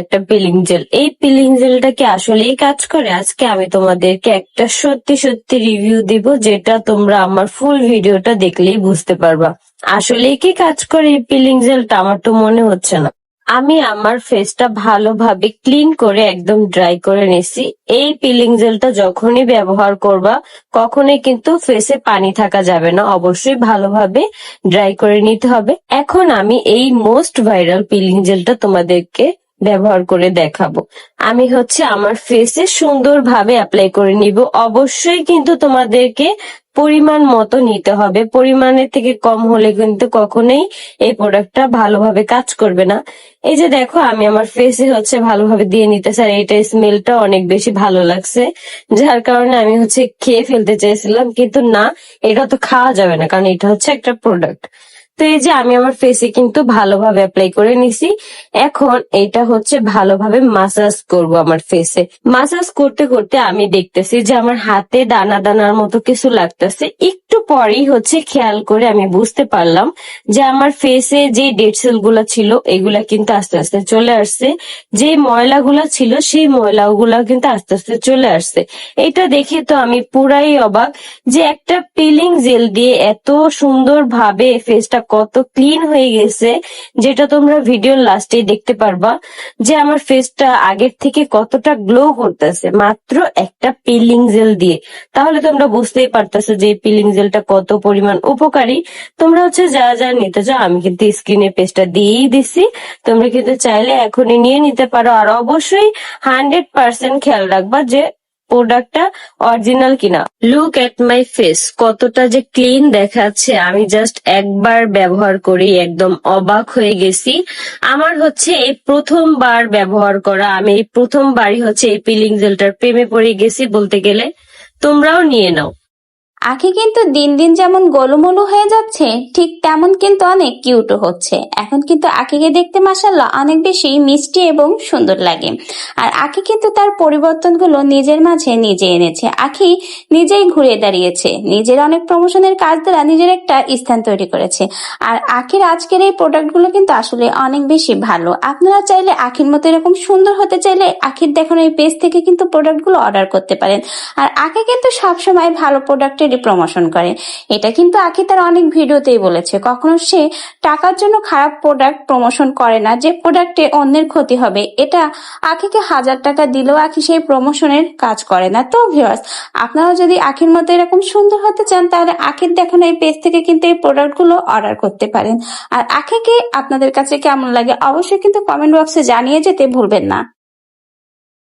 একটা peeling jail এই peeling জেলটা কি আসলেই কাজ করে? আজকে আমি তোমাদেরকে একটা সত্যি সত্যি রিভিউ দিব, যেটা তোমরা আমার ফুল ভিডিওটা দেখলেই বুঝতে পারবা। আসলেই কি কাজ করে এই পিলিং জেলটা আমার তো মনে হচ্ছে না। আমি আমার ফেসটা ভালোভাবে ক্লিন করে একদম ড্রাই করে নিছি এই পিলিং জেলটা যখনই ব্যবহার করবা, কখনোই কিন্তু ফেসে পানি থাকা যাবে না। অবশ্যই ভালোভাবে ড্রাই করে নিতে হবে। এখন আমি এই মোস্ট ভাইরাল পিলিং জেলটা তোমাদেরকে ব্যবহার করে দেখাবো। আমি হচ্ছে আমার ফেসে সুন্দরভাবে অ্যাপ্লাই করে নিব। অবশ্যই কিন্তু তোমাদেরকে পরিমাণ মতো নিতে হবে। পরিমাণের থেকে কম হলে কিন্তু কখনোই এই প্রোডাক্টটা ভালোভাবে কাজ করবে না। এই যে দেখো, আমি আমার ফেসে হচ্ছে ভালোভাবে দিয়ে নিতে আর এটা স্মেলটা অনেক বেশি ভালো লাগছে। যার কারণে আমি হচ্ছে খেয়ে ফেলতে চাইছিলাম কিন্তু না, এটা তো খাওয়া যাবে না, কারণ এটা হচ্ছে একটা প্রোডাক্ট তো এই যে আমি আমার ফেসে কিন্তু ভালোভাবে অ্যাপ্লাই করে নিছি। এখন এটা হচ্ছে ভালোভাবে মাসাজ করব আমার ফেসে মাসাজ করতে করতে আমি দেখতেছি যে আমার হাতে দানা দানার মতো কিছু লাগতেছে। একটু পরেই হচ্ছে খেয়াল করে আমি বুঝতে পারলাম যে আমার ফেসে যে ডেড সেলগুলা ছিল, এগুলা কিন্তু আস্তে আস্তে চলে আসছে। যে ময়লাগুলা ছিল, সেই ময়লাগুলা কিন্তু আস্তে আস্তে চলে আসছে। এটা দেখে তো আমি পুরাই অবাক যে একটা পিলিং জেল দিয়ে এত সুন্দর ভাবে ফেসটা কত ক্লিন হয়ে গেছে, যেটা তোমরা ভিডিওর লাস্টে দেখতে পারবা যে আমার ফেসটা আগের থেকে কতটা গ্লো করতেছে। মাত্র একটা পিলিং জেল দিয়ে। তাহলে তোমরা বুঝতেই পারতেছো যে পিলিং পিলিং জেলটা কত পরিমাণ উপকারী, তোমরা হচ্ছে যা যা নিতে চাও, আমি কিন্তু স্ক্রিনে পেজটা দিয়েই দিছি তোমরা কিন্তু চাইলে এখনই নিয়ে নিতে পারো। আর অবশ্যই হান্ড্রেড পার্সেন্ট খেয়াল রাখবা যে প্রোডাক্টটা অরিজিনাল কিনা। লুক এট মাই ফেস কতটা যে ক্লিন দেখাচ্ছে। আমি জাস্ট একবার ব্যবহার করি, একদম অবাক হয়ে গেছি। আমার হচ্ছে এই প্রথমবার ব্যবহার করা, আমি এই প্রথমবারই হচ্ছে এই পিলিং জেলটার প্রেমে পড়ে গেছি বলতে গেলে। তোমরাও নিয়ে নাও। আখি কিন্তু দিন দিন যেমন গোলুমলু হয়ে যাচ্ছে, ঠিক তেমন কিন্তু অনেক কিউটও হচ্ছে। এখন কিন্তু আখিকে দেখতে মাসাল্লাহ অনেক বেশি মিষ্টি এবং সুন্দর লাগে। আর আখি কিন্তু তার পরিবর্তনগুলো নিজের মাঝে নিজে এনেছে। আখি নিজেই ঘুরে দাঁড়িয়েছে। নিজের অনেক প্রমোশনের কাজ দ্বারা নিজের একটা স্থান তৈরি করেছে। আর আখির আজকের এই প্রোডাক্টগুলো কিন্তু আসলে অনেক বেশি ভালো। আপনারা চাইলে আখির মতো এরকম সুন্দর হতে চাইলে আখির দেখানো এই পেজ থেকে কিন্তু প্রোডাক্টগুলো অর্ডার করতে পারেন। আর আখি কিন্তু সবসময় ভালো প্রোডাক্টেরই প্রমোশন করে। এটা কিন্তু আখি তার অনেক ভিডিওতেই বলেছে। কখনো সে টাকার জন্য খারাপ প্রোডাক্ট প্রমোশন করে না, যে প্রোডাক্টে অন্যের ক্ষতি হবে। এটা আখিকে হাজার টাকা দিলেও আখি সেই প্রমোশনের কাজ করে না। তো ভিউয়ার্স আপনারা যদি আখির মতো এরকম সুন্দর হতে চান, তাহলে আখির দেখানো এই পেজ থেকে কিন্তু এই প্রোডাক্টগুলো অর্ডার করতে পারেন। আর আখিকে আপনাদের কাছে কেমন লাগে, অবশ্যই কিন্তু কমেন্ট বক্সে জানিয়ে যেতে ভুলবেন না।